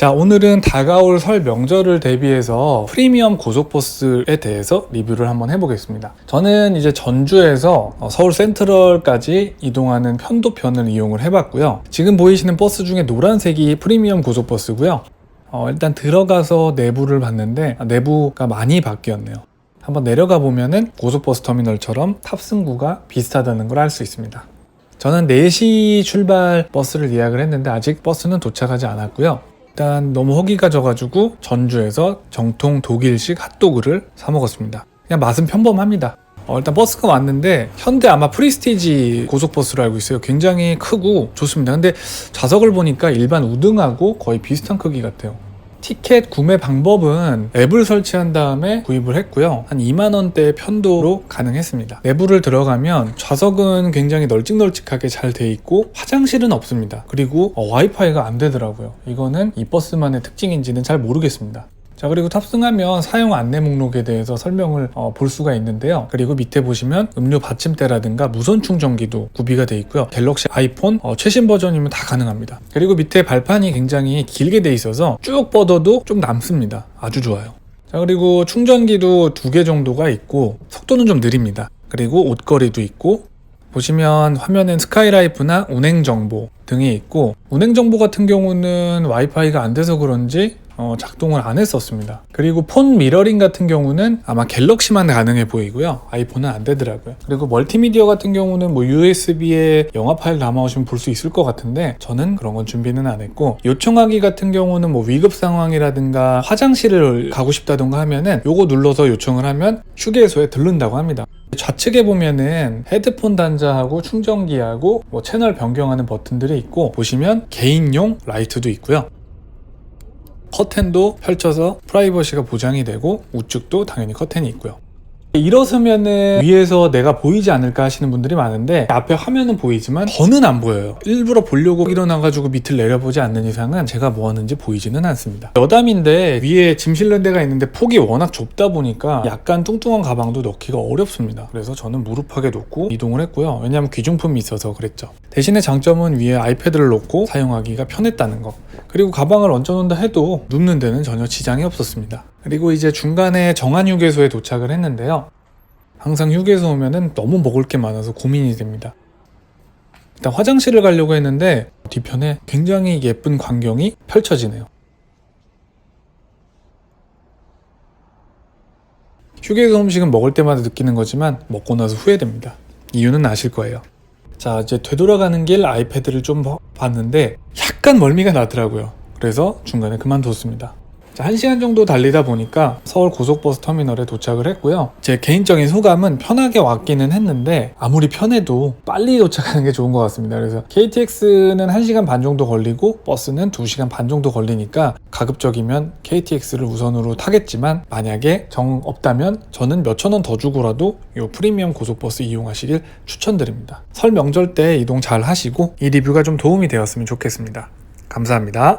자, 오늘은 다가올 설 명절을 대비해서 프리미엄 고속버스에 대해서 리뷰를 한번 해보겠습니다. 저는 이제 전주에서 어, 서울 센트럴까지 이동하는 편도편을 이용을 해봤고요. 지금 보이시는 버스 중에 노란색이 프리미엄 고속버스고요. 어, 일단 들어가서 내부를 봤는데 아, 내부가 많이 바뀌었네요. 한번 내려가 보면은 고속버스 터미널처럼 탑승구가 비슷하다는 걸 알 수 있습니다. 저는 4시 출발 버스를 예약을 했는데 아직 버스는 도착하지 않았고요. 일단 너무 허기가 져가지고 전주에서 정통 독일식 핫도그를 사 먹었습니다. 그냥 맛은 평범합니다. 어, 일단 버스가 왔는데 현대 아마 프리스티지 고속버스로 알고 있어요. 굉장히 크고 좋습니다. 근데 좌석을 보니까 일반 우등하고 거의 비슷한 크기 같아요. 티켓 구매 방법은 앱을 설치한 다음에 구입을 했고요. 한 2만 원대 편도로 가능했습니다. 내부를 들어가면 좌석은 굉장히 널찍널찍하게 잘 돼 있고 화장실은 없습니다. 그리고 어, 와이파이가 안 되더라고요. 이거는 이 버스만의 특징인지는 잘 모르겠습니다. 자 그리고 탑승하면 사용 안내 목록에 대해서 설명을 어, 볼 수가 있는데요. 그리고 밑에 보시면 음료 받침대라든가 무선 충전기도 구비가 되어 있고요. 갤럭시 아이폰 어, 최신 버전이면 다 가능합니다. 그리고 밑에 발판이 굉장히 길게 돼 있어서 쭉 뻗어도 좀 남습니다. 아주 좋아요. 자 그리고 충전기도 두 개 정도가 있고 속도는 좀 느립니다. 그리고 옷걸이도 있고 보시면 화면엔 스카이라이프나 운행 정보 등이 있고 운행 정보 같은 경우는 와이파이가 안 돼서 그런지 어, 작동을 안 했었습니다. 그리고 폰 미러링 같은 경우는 아마 갤럭시만 가능해 보이고요. 아이폰은 안 되더라고요. 그리고 멀티미디어 같은 경우는 뭐 USB에 영화 파일 담아오시면 볼 수 있을 것 같은데 저는 그런 건 준비는 안 했고 요청하기 같은 경우는 뭐 위급 상황이라든가 화장실을 가고 싶다던가 하면은 요거 눌러서 요청을 하면 휴게소에 들른다고 합니다. 좌측에 보면은 헤드폰 단자하고 충전기하고 뭐 채널 변경하는 버튼들이 있고 보시면 개인용 라이트도 있고요. 커튼도 펼쳐서 프라이버시가 보장이 되고 우측도 당연히 커튼이 있고요. 일어서면은 위에서 내가 보이지 않을까 하시는 분들이 많은데 앞에 화면은 보이지만 저는 안 보여요. 일부러 보려고 일어나가지고 밑을 내려보지 않는 이상은 제가 뭐 하는지 보이지는 않습니다. 여담인데 위에 짐 실는 데가 있는데 폭이 워낙 좁다 보니까 약간 뚱뚱한 가방도 넣기가 어렵습니다. 그래서 저는 무릎하게 놓고 이동을 했고요. 왜냐하면 귀중품이 있어서 그랬죠. 대신에 장점은 위에 아이패드를 놓고 사용하기가 편했다는 거. 그리고 가방을 얹어놓는다 해도 눕는 데는 전혀 지장이 없었습니다. 그리고 이제 중간에 정한 휴게소에 도착을 했는데요. 항상 휴게소 오면은 너무 먹을 게 많아서 고민이 됩니다. 일단 화장실을 가려고 했는데 뒤편에 굉장히 예쁜 광경이 펼쳐지네요. 휴게소 음식은 먹을 때마다 느끼는 거지만 먹고 나서 후회됩니다. 이유는 아실 거예요. 자, 이제 되돌아가는 길 아이패드를 좀 봐- 봤는데 약간 멀미가 나더라고요. 그래서 중간에 그만뒀습니다. 자, 1시간 정도 달리다 보니까 서울 고속버스 터미널에 도착을 했고요. 제 개인적인 소감은 편하게 왔기는 했는데 아무리 편해도 빨리 도착하는 게 좋은 것 같습니다. 그래서 KTX는 1시간 반 정도 걸리고 버스는 2시간 반 정도 걸리니까 가급적이면 KTX를 우선으로 타겠지만 만약에 정 없다면 저는 몇천 원 더 주고라도 이 프리미엄 고속버스 이용하시길 추천드립니다. 설 명절 때 이동 잘 하시고 이 리뷰가 좀 도움이 되었으면 좋겠습니다. 감사합니다.